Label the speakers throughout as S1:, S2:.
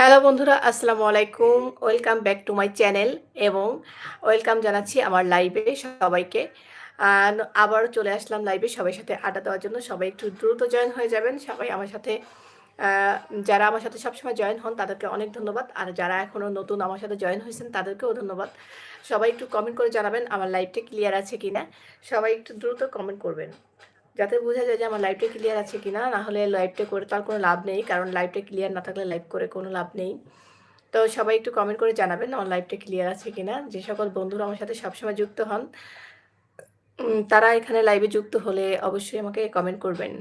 S1: Hello বন্ধুরা, আসসালামু আলাইকুম। Welcome back to my channel এবং ওয়েলকাম জানাচ্ছি আমার লাইভে সবাইকে। আবার চলে আসলাম লাইভে সবাই সাথে আড্ডা দেওয়ার জন্য। সবাই একটু দ্রুত জয়েন হয়ে যাবেন। সবাই আমার সাথে যারা আমার সাথে সবসময় জয়েন হন, তাদেরকে অনেক ধন্যবাদ। আর যারা এখনও নতুন আমার সাথে জয়েন হয়েছেন, তাদেরকেও ধন্যবাদ। সবাই একটু কমেন্ট করে জানাবেন, আমার লাইভটা ক্লিয়ার আছে কি না সবাই একটু দ্রুত কমেন্ট করবেন। যাতে বোঝা যায় যে আমার লাইভটা ক্লিয়ার আছে কিনা, না হলে লাইভটা করে তার কোনো লাভ নেই, কারণ লাইভটা ক্লিয়ার না থাকলে লাইভ করে কোনো লাভ নেই। তো সবাই একটু কমেন্ট করে জানাবেন আমার লাইভটা ক্লিয়ার আছে কিনা, যে সকল বন্ধুরা আমার সাথে সবসময় যুক্ত হন। তারা এখানে লাইভে যুক্ত হলে অবশ্যই আমাকে কমেন্ট করবেন।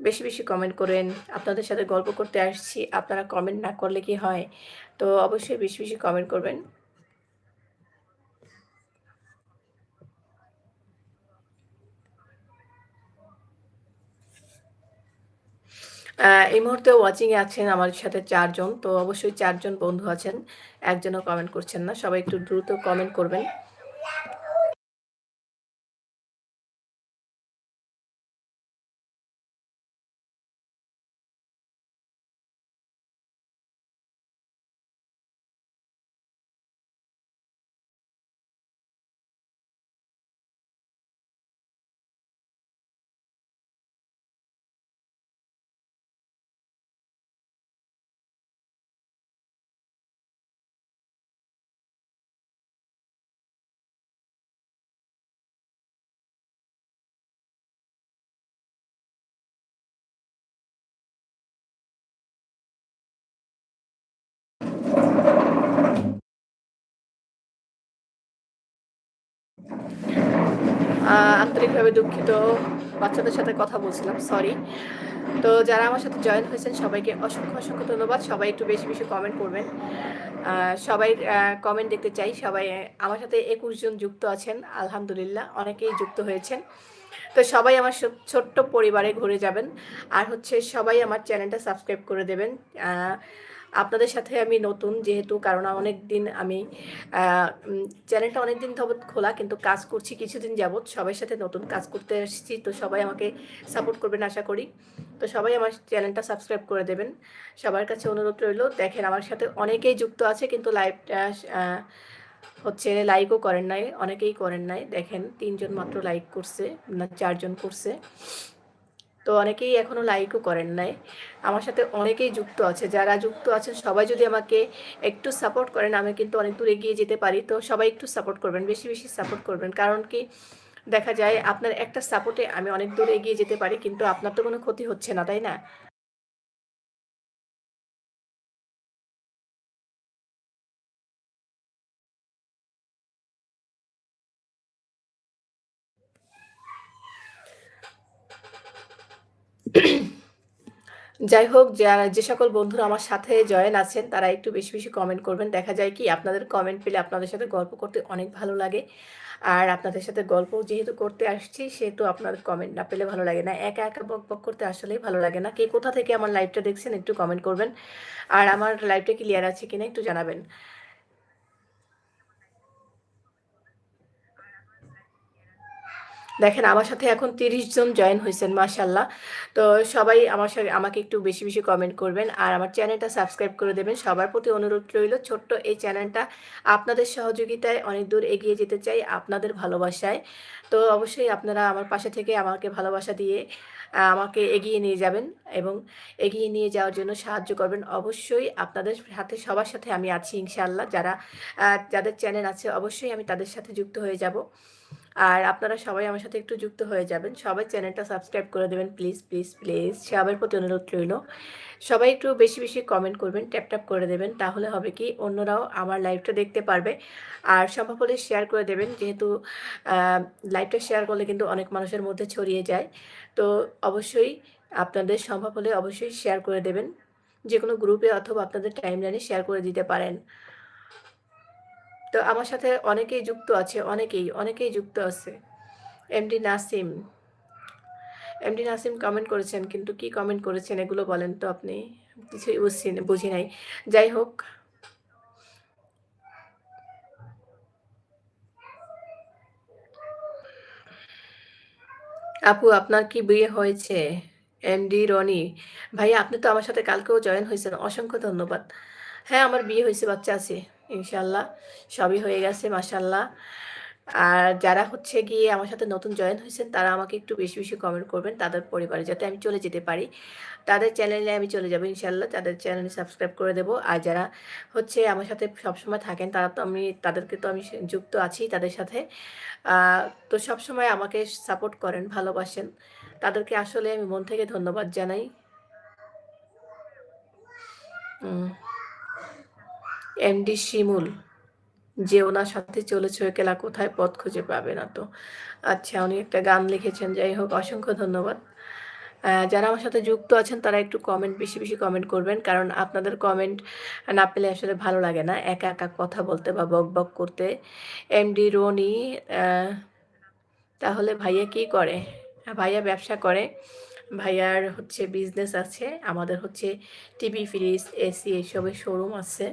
S1: বেশি বেশি কমেন্ট করেন, আপনাদের সাথে গল্প করতে আসছি, আপনারা কমেন্ট না করলে কি হয়? তো অবশ্যই বেশি বেশি কমেন্ট করবেন। এই মুহূর্তে ওয়াচিং এ আছেন আমার সাথে চারজন, তো অবশ্যই চারজন বন্ধু আছেন। একজনও কমেন্ট করছেন না। সবাই একটু দ্রুত কমেন্ট করবেন। আন্তরিকভাবে দুঃখিত। বাচ্চাদের সাথে কথা বলছিলাম সরি তো যারা আমার সাথে জয়েন হয়েছেন, সবাইকে অসংখ্য অসংখ্য ধন্যবাদ। সবাই একটু বেশি বেশি কমেন্ট করবেন। সবাই কমেন্ট দেখতে চাই। সবাই আমার সাথে একুশ জন যুক্ত আছেন, আলহামদুলিল্লাহ, অনেকেই যুক্ত হয়েছেন। তো সবাই আমার ছোট্ট পরিবারে ঘুরে যাবেন। আর হচ্ছে সবাই আমার চ্যানেলটা সাবস্ক্রাইব করে দেবেন। আপনাদের সাথে আমি নতুন যেহেতু, কারণ অনেক দিন আমি চ্যানেলটা অনেক দিন যাবৎ খোলা, কিন্তু কাজ করছি কিছুদিন যাবৎ। সবার সাথে নতুন কাজ করতে এসেছি তো সবাই আমাকে সাপোর্ট করবেন আশা করি। তো সবাই আমার চ্যানেলটা সাবস্ক্রাইব করে দেবেন। সবার কাছে অনুরোধ রইল, দেখেন আমার সাথে অনেকেই যুক্ত আছে, কিন্তু লাইভটা হচ্ছে লাইকও করেন নাই, অনেকেই করেন নাই। দেখেন, তিনজন মাত্র লাইক করছে, না, চারজন করছে। তো অনেকেই এখনও লাইকও করেন নাই। আমার সাথে অনেকেই যুক্ত আছে, যারা যুক্ত আছেন সবাই যদি আমাকে একটু সাপোর্ট করেন, আমি কিন্তু অনেক দূর এগিয়ে যেতে পারি। তো সবাই একটু সাপোর্ট করবেন, বেশি বেশি সাপোর্ট করবেন। কারণ কি, দেখা যায় আপনার একটা সাপোর্টে আমি অনেক দূর এগিয়ে যেতে পারি, কিন্তু আপনার তো কোনো ক্ষতি হচ্ছে না, তাই না? যাই হোক যারা যে সকল বন্ধুরা আমার সাথে জয়েন আছেন, তারা একটু বেশি বেশি কমেন্ট করবেন। দেখা যায় কি, আপনাদের কমেন্ট পেলে আপনাদের সাথে গল্প করতে অনেক ভালো লাগে। আর আপনাদের সাথে গল্প যেহেতু করতে আসছি, সেহেতু আপনাদের কমেন্ট না পেলে ভালো লাগে না। একা একা বক বক করতে আসলেই ভালো লাগে না। কে কোথা থেকে আমার লাইভটা দেখছেন, একটু কমেন্ট করবেন। আর আমার লাইভটা ক্লিয়ার আছে কিনা একটু জানাবেন। দেখেন, আমার সাথে এখন তিরিশ জন জয়েন হয়েছেন মাশাল্লাহ তো সবাই আমার সাথে আমাকে একটু বেশি বেশি কমেন্ট করবেন। আর আমার চ্যানেলটা সাবস্ক্রাইব করে দেবেন। সবার প্রতি অনুরোধ রইল, ছোট্ট এই চ্যানেলটা আপনাদের সহযোগিতায় অনেক দূর এগিয়ে যেতে চাই, আপনাদের ভালোবাসায়। তো অবশ্যই আপনারা আমার পাশে থেকে আমাকে ভালোবাসা দিয়ে আমাকে এগিয়ে নিয়ে যাবেন এবং এগিয়ে নিয়ে যাওয়ার জন্য সাহায্য করবেন। অবশ্যই আপনাদের সাথে, সবার সাথে আমি আছি, ইনশাআল্লাহ। যারা যাদের চ্যানেল আছে, অবশ্যই আমি তাদের সাথে যুক্ত হয়ে যাব। আর আপনারা সবাই আমার সাথে একটু যুক্ত হয়ে যাবেন। সবাই চ্যানেলটা সাবস্ক্রাইব করে দেবেন। Please please please. সবার প্রতি অনুরোধ রইল। সবাই একটু বেশি বেশি কমেন্ট করবেন ট্যাপ ট্যাপ করে দেবেন। তাহলে হবে কি, অন্যরাও আমার লাইভটা দেখতে পারবে। আর সম্ভব হলে শেয়ার করে দেবেন। যেহেতু লাইভটা শেয়ার করলে কিন্তু অনেক মানুষের মধ্যে ছড়িয়ে যায়। তো অবশ্যই আপনাদের সম্ভব হলে অবশ্যই শেয়ার করে দেবেন। যে কোনো গ্রুপে অথবা আপনাদের টাইম লাইনে শেয়ার করে দিতে পারেন। তো আমার সাথে অনেকেই যুক্ত আছে, অনেকেই অনেকেই যুক্ত আছে। MD Nasim. MD Nasim comment করেছেন, কিন্তু কি কমেন্ট করেছেন এগুলো বলেন তো আপনি। কিছুই বুঝছি বুঝি নাই। যাই হোক। আপু, আপনার কি বিয়ে হয়েছে? এমডি রনি। ভাইয়া, আপনি তো আমার সাথে কালকেও জয়েন হয়েছেন, অসংখ্য ধন্যবাদ। হ্যাঁ আমার বিয়ে হয়েছে, বাচ্চা আছে। ইনশাল্লাহ, সবই হয়ে গেছে মাসাল্লাহ আর যারা হচ্ছে গিয়ে আমার সাথে নতুন জয়েন হয়েছেন, তারা আমাকে একটু বেশি বেশি কমেন্ট করবেন তাদের পরিবারে, যাতে আমি চলে যেতে পারি। তাদের চ্যানেলে আমি চলে যাব ইনশাল্লাহ, তাদের চ্যানেলে সাবস্ক্রাইব করে দেবো। আর যারা হচ্ছে আমার সাথে সবসময় থাকেন, তারা তো আমি, তাদেরকে তো আমি যুক্ত আছি তাদের সাথে। তো সবসময় আমাকে সাপোর্ট করেন, ভালোবাসেন। তাদেরকে আসলে আমি মন থেকে ধন্যবাদ জানাই। এমডি শিমুল যে ওনার সাথে চলেছে ওই কেলা কোথায় পথ খুঁজে পাবে না তো? আচ্ছা উনি একটা গান লিখেছেন, যাই হোক, অসংখ্য ধন্যবাদ। যারা আমার সাথে যুক্ত আছেন, তারা একটু কমেন্ট বেশি বেশি কমেন্ট করবেন, কারণ আপনাদের কমেন্ট না পেলে আসলে ভালো লাগে না, একা একা কথা বলতে বা বক বক করতে। এমডি রনি তাহলে ভাইয়া কি করে? ভাইয়া ব্যবসা করে, ভাইয়ার হচ্ছে বিজনেস আছে, আমাদের হচ্ছে টিভি ফ্রিজ এসি এসবের শোরুম আছে।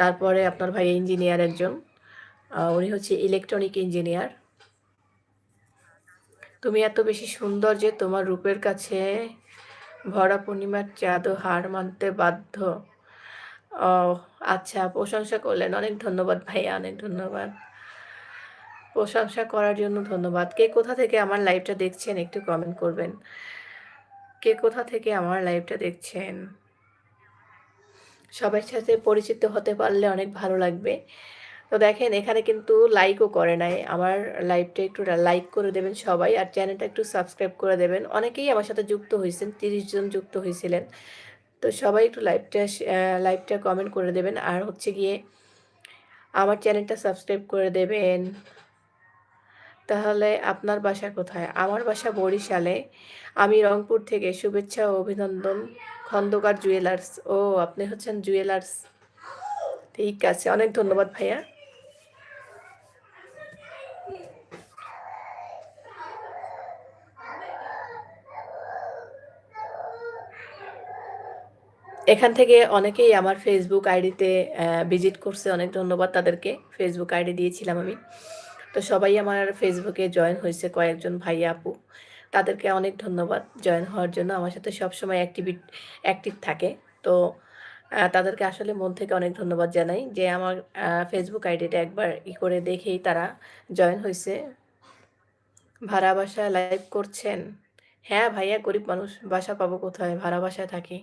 S1: তারপরে আপনার ভাই ইঞ্জিনিয়ার একজন। উনি হচ্ছে ইলেকট্রনিক ইঞ্জিনিয়ার তুমি এত বেশি সুন্দর যে তোমার রূপের কাছে ভরা পূর্ণিমার চাঁদও হার মানতে বাধ্য। ও আচ্ছা প্রশংসা করলেন। অনেক ধন্যবাদ ভাইয়া, অনেক ধন্যবাদ। প্রশংসা করার জন্য ধন্যবাদ। কে কোথা থেকে আমার লাইভটা দেখছেন একটু কমেন্ট করবেন। কে কোথা থেকে আমার লাইভটা দেখছেন? সবার সাথে পরিচিত হতে পারলে অনেক ভালো লাগবে। তো দেখেন, এখানে কিন্তু লাইকও করে নাই। আমার লাইভটা একটু লাইক করে দেবেন সবাই আর চ্যানেলটা একটু সাবস্ক্রাইব করে দেবেন। অনেকেই আমার সাথে যুক্ত হয়েছেন, তিরিশ জন যুক্ত হয়েছিলেন। তো সবাই একটু লাইভটা লাইভটা কমেন্ট করে দেবেন। আর হচ্ছে গিয়ে আমার চ্যানেলটা সাবস্ক্রাইব করে দেবেন। তাহলে আপনার বাসা কোথায়? আমার বাসা বরিশালে। আমি রংপুর থেকে শুভেচ্ছা ও অভিনন্দন। খন্দকার জুয়েলার্স ও, আপনি হচ্ছেন জুয়েলার্স ঠিক আছে, অনেক ধন্যবাদ ভাইয়া। এখান থেকে অনেকেই আমার ফেসবুক আইডিতে ভিজিট করছে। অনেক ধন্যবাদ তাদেরকে। ফেসবুক আইডি দিয়েছিলাম আমি। তো সবাই আমার ফেসবুকে জয়েন হয়েছে, কয়েকজন ভাইয়া, আপু। তাদেরকে অনেক ধন্যবাদ জয়েন হওয়ার জন্য। আমার সাথে সবসময় অ্যাক্টিভিট অ্যাক্টিভ থাকে। তো তাদেরকে আসলে মন থেকে অনেক ধন্যবাদ জানাই যে আমার ফেসবুক আইডিটা একবার ই করে দেখেই তারা জয়েন হয়েছে ভাড়া বাসা লাইভ করছেন। হ্যাঁ ভাইয়া, গরিব মানুষ, বাসা পাবো কোথায়? ভাড়া বাসায় থাকি।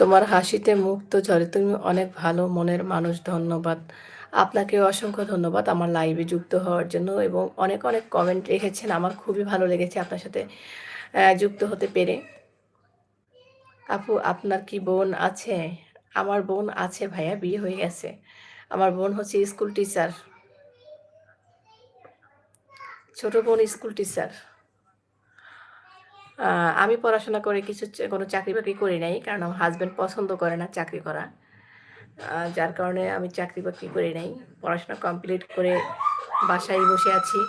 S1: তোমার হাসিতে মুক্ত ঝরে। তুমি অনেক ভালো মনের মানুষ, ধন্যবাদ। আপনাকে অসংখ্য ধন্যবাদ আমার লাইভে যুক্ত হওয়ার জন্য এবং অনেক অনেক কমেন্ট রেখেছেন। আমার খুবই ভালো লেগেছে আপনার সাথে যুক্ত হতে পেরে। আপু, আপনার কি বোন আছে? আমার বোন আছে ভাইয়া, বিয়ে হয়ে গেছে। আমার বোন হচ্ছে স্কুল টিচার ছোট বোন স্কুল টিচার আমি পড়াশোনা করে কিছু কোনো চাকরি বাকরি করি নাই, কারণ আমার হাজব্যান্ড পছন্দ করে না চাকরি করা। যার কারণে আমি চাকরি বাকরি করি নাই। পড়াশোনা কমপ্লিট করে বাসায় বসে আছি।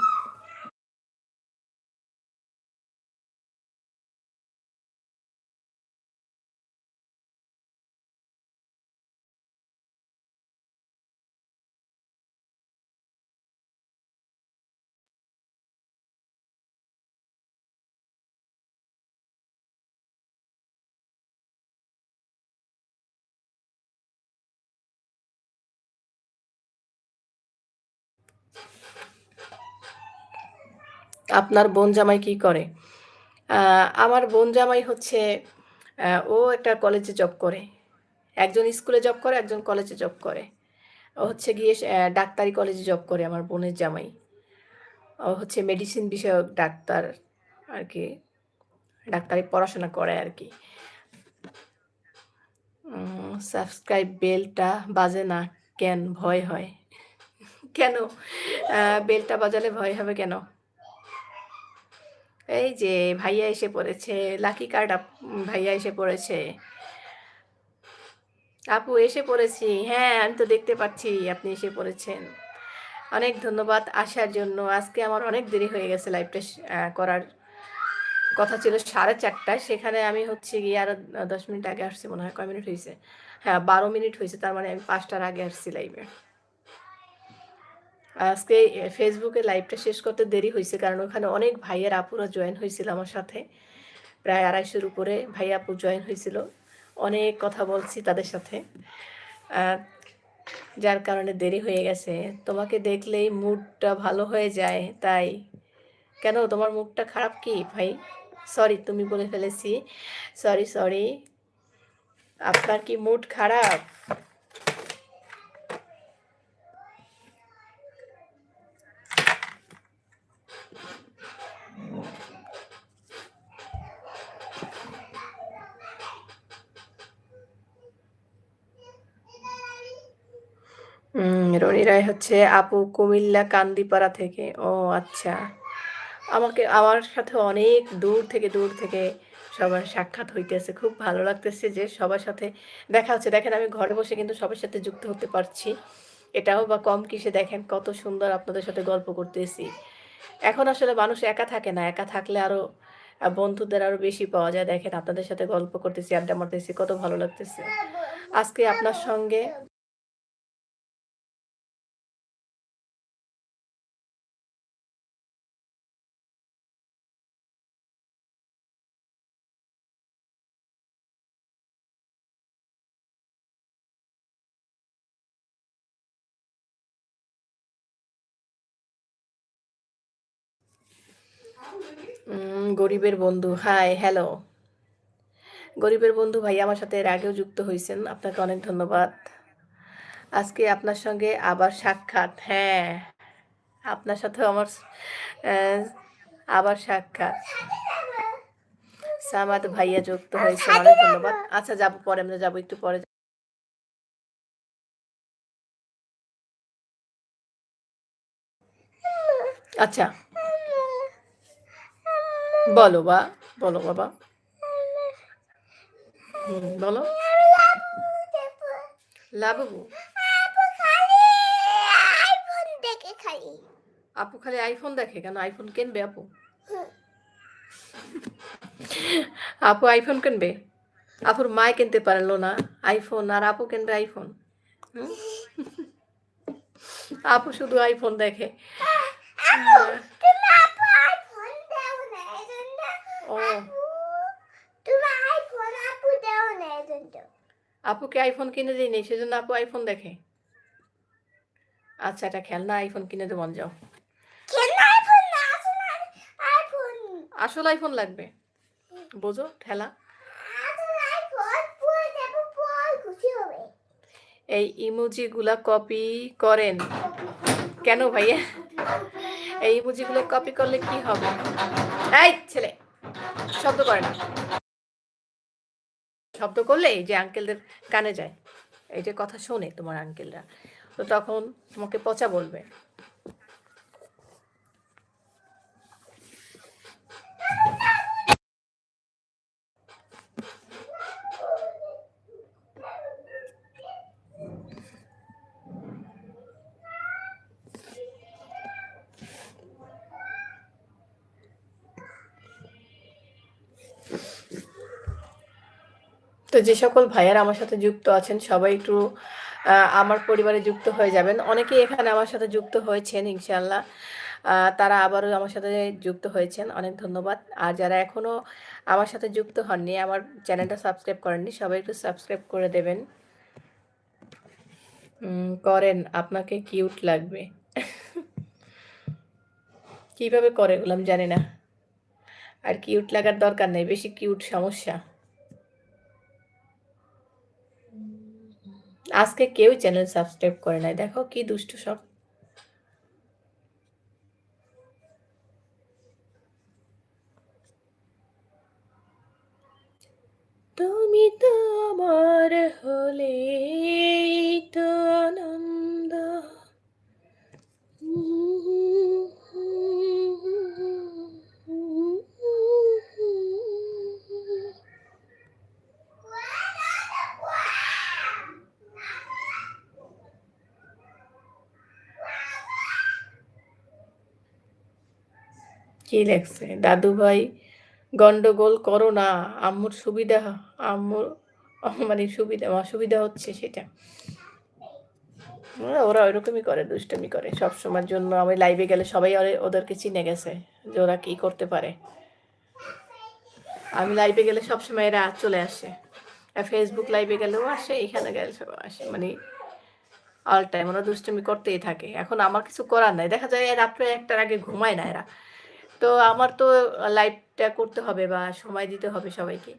S1: আপনার বোন জামাই কি করে? আমার বোন জামাই হচ্ছে ও একটা কলেজে জব করে। একজন স্কুলে জব করে, একজন কলেজে জব করে। ও হচ্ছে গিয়ে ডাক্তারি কলেজে জব করে আমার বোনের জামাই। ও হচ্ছে মেডিসিন বিষয়ক ডাক্তার আর কি। ডাক্তারি পড়াশোনা করে আর কি। সাবস্ক্রাইব বেলটা বাজে না কেন? ভয় হয়। কেন? বেলটা বাজালে ভয় হবে কেন? এই যে ভাইয়া এসে পড়েছে লাকি কার্ড ভাইয়া এসে পড়েছে। আপু এসে পড়েছি। হ্যাঁ আমি তো দেখতে পাচ্ছি আপনি এসে পড়েছেন। অনেক ধন্যবাদ আসার জন্য। আজকে আমার অনেক দেরি হয়ে গেছে লাইভটা করার। কথা ছিল সাড়ে চারটায় সেখানে আমি হচ্ছে গিয়ে আরও দশ মিনিট আগে আসছি, মনে হয়। কয় মিনিট হয়েছে হ্যাঁ বারো মিনিট হয়েছে তার মানে আমি পাঁচটার আগে আসছি লাইভে আজকে ফেসবুকে লাইভটা শেষ করতে দেরি হয়েছে কারণ ওখানে অনেক ভাইয়ের আপুরা জয়েন হয়েছিল আমার সাথে। প্রায় আড়াইশোর উপরে ভাই আপু জয়েন হয়েছিল অনেক কথা বলছি তাদের সাথে। যার কারণে দেরি হয়ে গেছে। তোমাকে দেখলেই মুডটা ভালো হয়ে যায়, তাই। কেন? তোমার মুডটা খারাপ কি ভাই? সরি তুমি বলে ফেলেছি। সরি সরি আপনার কি মুড খারাপ? রনি রায় হচ্ছে আপু কুমিল্লা কান্দিপাড়া থেকে। ও আচ্ছা। আমাকে, আমার সাথে অনেক দূর থেকে দূর থেকে সবার সাক্ষাৎ হইতেছে। খুব ভালো লাগতেছে যে সবার সাথে দেখা হচ্ছে। দেখেন, আমি ঘরে বসে কিন্তু সবার সাথে যুক্ত হতে পারছি। এটাও বা কম কিসে দেখেন, কত সুন্দর আপনাদের সাথে গল্প করতেছি। এখন আসলে মানুষ একা থাকে না। একা থাকলে আরও বন্ধুদের আরও বেশি পাওয়া যায়। দেখেন, আপনাদের সাথে গল্প করতেছি, আড্ডা মারতেছি, কত ভালো লাগতেছে। আজকে আপনার সঙ্গে গরিবের বন্ধু হাই হ্যালো গরিবের বন্ধু ভাই আমার সাথে এর আগেও যুক্ত হয়েছেন আপনাকে অনেক ধন্যবাদ। আজকে আপনার সঙ্গে আবার সাক্ষাৎ হ্যাঁ আপনার সাথে আমার আবার সাক্ষাৎ। সামাদ ভাইয়া যুক্ত হয়েছে অনেক ধন্যবাদ। আচ্ছা যাব পরে, আমরা যাব একটু পরে। আচ্ছা। বলো বা, বলো বাবা। হুম, বলো। লাবু আপু খালি আইফোন দেখে, কেন আইফোন কিনবে আপু? আপু আইফোন কিনবে? আপুর মায় কিনতে পারল না, আইফোন, আর আপু কিনবে আইফোন। আপু শুধু আইফোন দেখে। ও। আপুকে আইফোন কিনে দিইনি সেজন্য আপু আইফোন দেখে। আচ্ছা এটা খেলনা আইফোন কিনে দেবো যাও। আসল আইফোন লাগবে। বোঝো ঠেলা। এই ইমোজিগুলা কপি করেন। কেন ভাইয়া? এই ইমোজিগুলো কপি করলে কি হবে? এই ছেলে। শব্দ করে না। শব্দ করলে এই যে আঙ্কেলদের কানে যায়। এই যে কথা শোনে তোমার আঙ্কেলরা তো তখন তোমাকে পচা বলবে। তো যে সকল ভাইয়ারা আমার সাথে যুক্ত আছেন, সবাই একটু আমার পরিবারে যুক্ত হয়ে যাবেন। অনেকেই এখানে আমার সাথে যুক্ত হয়েছেন ইনশাল্লাহ তারা আবারও আমার সাথে যুক্ত হয়েছেন। অনেক ধন্যবাদ। আর যারা এখনও আমার সাথে যুক্ত হননি, আমার চ্যানেলটা সাবস্ক্রাইব করেননি, সবাই একটু সাবস্ক্রাইব করে দেবেন। করেন, আপনাকে কিউট লাগবে। কীভাবে করে আমি জানি না। আর কিউট লাগার দরকার নেই, বেশি কিউট সমস্যা। আজকে কেউ চ্যানেল সাবস্ক্রাইব করে নাই। দেখো কি দুষ্টু সব। তুমি তো আমার হলে তো আনন্দ। কি লেখছে? দাদু ভাই গন্ডগোল করো না। আম্মুর সুবিধা, আম্মুর মানে সুবিধা, অসুবিধা হচ্ছে সেটা। ওরা ওইরকমই করে, দুষ্টমি করে সব সময়ের জন্য। আমি লাইভে গেলে সবাই ওদেরকে চিনে গেছে যে ওরা কি করতে পারে। আমি লাইভে গেলে সবসময় এরা চলে আসে। ফেসবুক লাইভে গেলেও আসে, এখানে গেলে সব আসে। মানে অল টাইম ওরা দুষ্টমি করতেই থাকে। এখন আমার কিছু করার নাই। দেখা যায় রাত্রে একটার আগে ঘুমায় না এরা। তো আমার তো লাইফটা করতে হবে বা সময় দিতে হবে সবাইকে।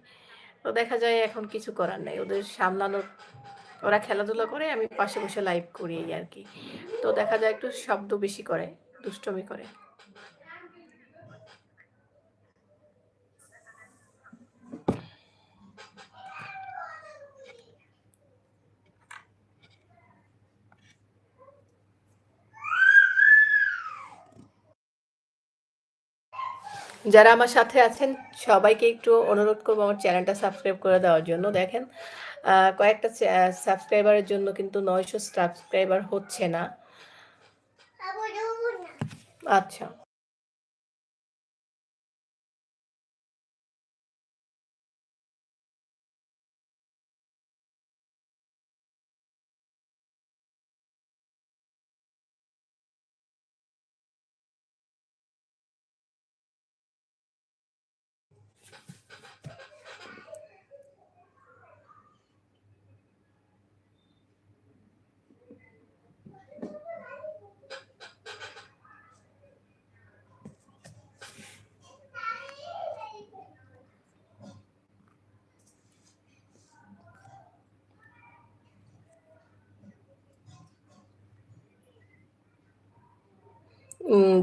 S1: তো দেখা যায় এখন কিছু করার নাই। ওদের সামলানোর, ওরা খেলাধুলা করে, আমি পাশে বসে লাইভ করি আর কি। তো দেখা যায় একটু শব্দ বেশি করে, দুষ্টমি করে। যারা আমার সাথে আছেন সবাইকে একটু অনুরোধ করব আমার চ্যানেলটা সাবস্ক্রাইব করে দেওয়ার জন্য। দেখেন কয়েকটা সাবস্ক্রাইবারের জন্য কিন্তু নয়শো সাবস্ক্রাইবার হচ্ছে না। আচ্ছা।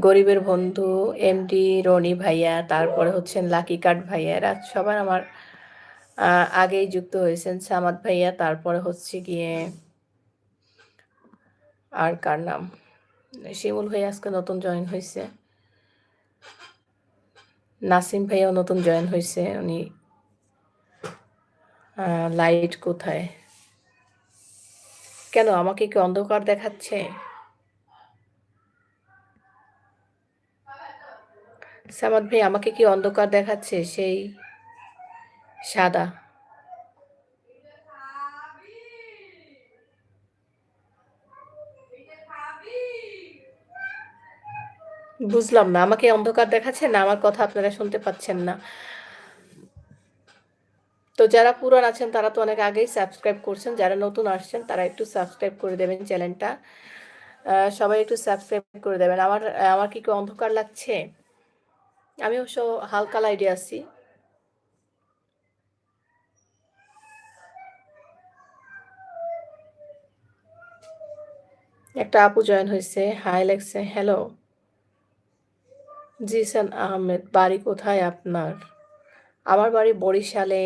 S1: গরিবের বন্ধু এমডি রনি ভাইয়া, তারপরে হচ্ছেন লাকি কাট ভাইয়া এরা সবার আমার আগেই যুক্ত হয়েছেন সামাদ ভাইয়া, তারপরে হচ্ছে গিয়ে আর কার নাম? শিমুল ভাইয়া আজকে নতুন জয়েন হয়েছে নাসিম ভাইয়াও নতুন জয়েন হয়েছে উনি লাইট কোথায়? কেন, আমাকে কি অন্ধকার দেখাচ্ছে? সামাদ ভাই, আমাকে কি অন্ধকার দেখাচ্ছে? সেই সাদা। বুঝলাম না, আমাকে অন্ধকার দেখাচ্ছে না, আমার কথা আপনারা শুনতে পাচ্ছেন না। তো যারা পুরান আছেন, তারা তো অনেক আগেই সাবস্ক্রাইব করছেন, যারা নতুন আসছেন, তারা একটু সাবস্ক্রাইব করে দেবেন চ্যানেলটা সবাই একটু সাবস্ক্রাইব করে দেবেন। আমার আমার কি অন্ধকার লাগছে? আমি অবশ্য হালকা লাইটে আছি। একটা আপু জয়েন হয়েছে। হাই লেগছে হ্যালো জিসান আহমেদ, বাড়ি কোথায় আপনার? আমার বাড়ি বরিশালে।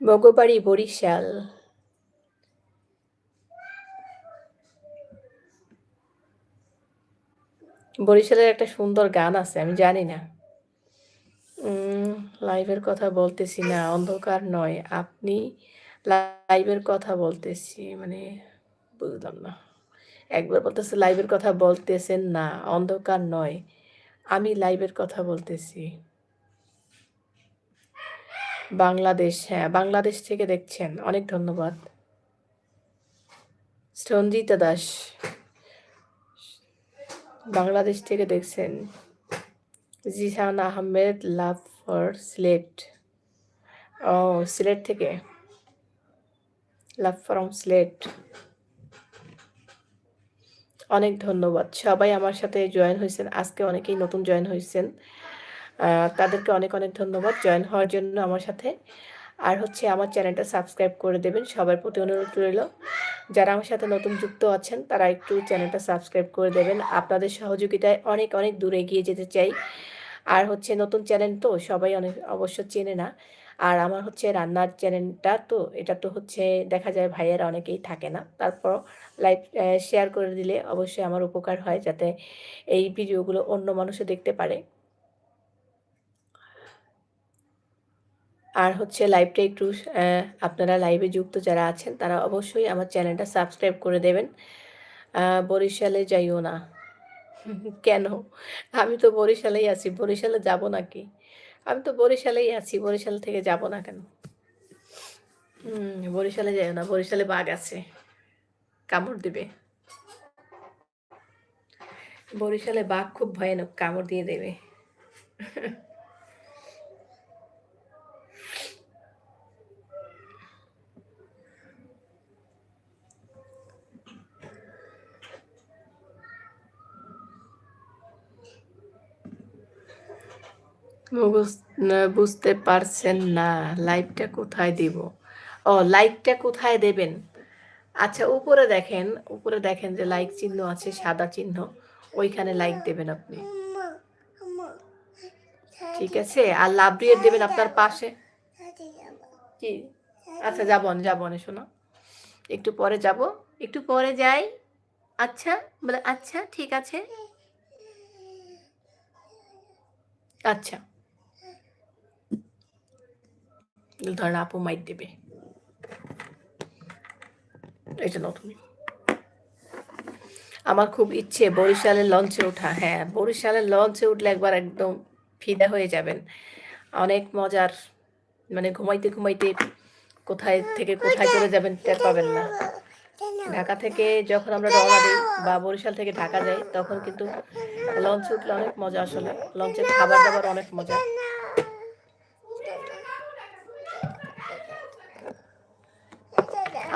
S1: মগবাড়ি বরিশাল। বরিশালের একটা সুন্দর গান আছে, আমি জানি না। লাইভের কথা বলতেছি না, অন্ধকার নয়। আপনি লাইভের কথা বলতেছি মানে বুঝলাম না। একবার বলতেছে, লাইভের কথা বলতেছেন না, অন্ধকার নয়। আমি লাইভের কথা বলতেছি। বাংলাদেশ হ্যাঁ বাংলাদেশ থেকে দেখছেন। অনেক ধন্যবাদ। সঞ্জিতা দাস। বাংলাদেশ থেকে দেখছেন জিসান আহমেদ, লাভ ফর সিলেট। ও, সিলেট থেকে? Love from Sylhet. অনেক ধন্যবাদ। সবাই আমার সাথে জয়েন হয়েছেন। আজকে অনেকেই নতুন জয়েন হয়েছেন। তাদেরকে অনেক অনেক ধন্যবাদ জয়েন হওয়ার জন্য আমার সাথে। আর হচ্ছে আমার চ্যানেলটা সাবস্ক্রাইব করে দেবেন। সবার প্রতি অনুরোধ রইল। যারা আমার সাথে নতুন যুক্ত আছেন, তারা একটু চ্যানেলটা সাবস্ক্রাইব করে দেবেন। আপনাদের সহযোগিতায় অনেক অনেক দূরে এগিয়ে যেতে চাই। আর হচ্ছে নতুন চ্যানেল তো সবাই অনেক, অবশ্য চেনে না। আর আমার হচ্ছে রান্নার চ্যানেলটা তো, এটা তো হচ্ছে দেখা যায় ভাইয়েরা অনেকেই থাকে না। তারপর লাইভ শেয়ার করে দিলে অবশ্যই আমার উপকার হয় যাতে এই ভিডিওগুলো অন্য মানুষও দেখতে পারে। আর হচ্ছে লাইভটা একটু আপনারা লাইভে যুক্ত যারা আছেন, তারা অবশ্যই আমার চ্যানেলটা সাবস্ক্রাইব করে দেবেন। বরিশালে যাইও না। কেন? আমি তো বরিশালেই আছি। বরিশালে যাব নাকি? আমি তো বরিশালেই আছি। বরিশাল থেকে যাব না কেন? বরিশালে যাইও না। বরিশালে বাঘ আছে। কামড় দেবে। বরিশালে বাঘ খুব ভয়ানক কামড় দিয়ে দেবে। বুঝতে পারছেন না, লাইভটা কোথায় দিব? ও, লাইকটা কোথায় দেবেন? আচ্ছা উপরে দেখেন উপরে দেখেন যে লাইক চিহ্ন আছে, সাদা চিহ্ন, ওইখানে লাইক দেবেন আপনি। ঠিক আছে? আর লাভ রিয়েট দেবেন আপনার পাশে। কি? আচ্ছা যাব না যাব না শোনো। একটু পরে যাব। একটু পরে যাই। আচ্ছা বলে আচ্ছা ঠিক আছে। আচ্ছা। ধরেন আপু মাইক দেবে। এটা নতুন আমার খুব ইচ্ছে বরিশালের লঞ্চে ওঠা। হ্যাঁ বরিশালের লঞ্চে উঠলে একবার একদম ফিদা হয়ে যাবেন। অনেক মজার মানে ঘুমাইতে ঘুমাইতে কোথায় থেকে কোথায় চলে যাবেন টের পাবেন না। ঢাকা থেকে যখন আমরা রওনা দিই বা বরিশাল থেকে ঢাকা যাই, তখন কিন্তু লঞ্চে উঠলে অনেক মজা আসলে। লঞ্চের খাবার দাবার অনেক মজা।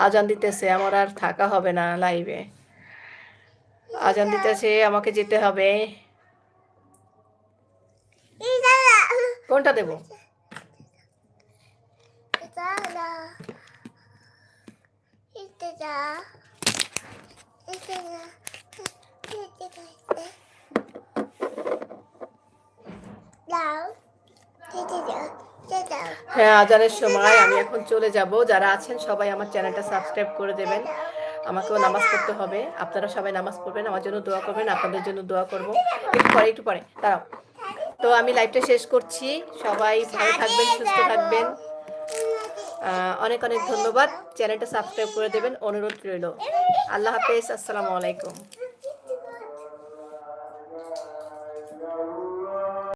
S1: আজান দিতেছে, আমার আর থাকা হবে না লাইভে আজান দিতেছে, আমাকে যেতে হবে। কোনটা দেব? হ্যাঁ আজানের সময় আমি এখন চলে যাব। যারা আছেন, সবাই আমার চ্যানেলটা সাবস্ক্রাইব করে দেবেন। আমাকেও নামাজ পড়তে হবে। আপনারা সবাই নামাজ পড়বেন। আমার জন্য দোয়া করবেন, আপনাদের জন্য দোয়া করব। একটু পরে একটু পরে। দাঁড়াও। তো আমি লাইভটা শেষ করছি। সবাই ভালো থাকবেন, সুস্থ থাকবেন। অনেক অনেক ধন্যবাদ। চ্যানেলটা সাবস্ক্রাইব করে দেবেন। অনুরোধ রইল। আল্লাহ হাফেজ। আসসালামু আলাইকুম।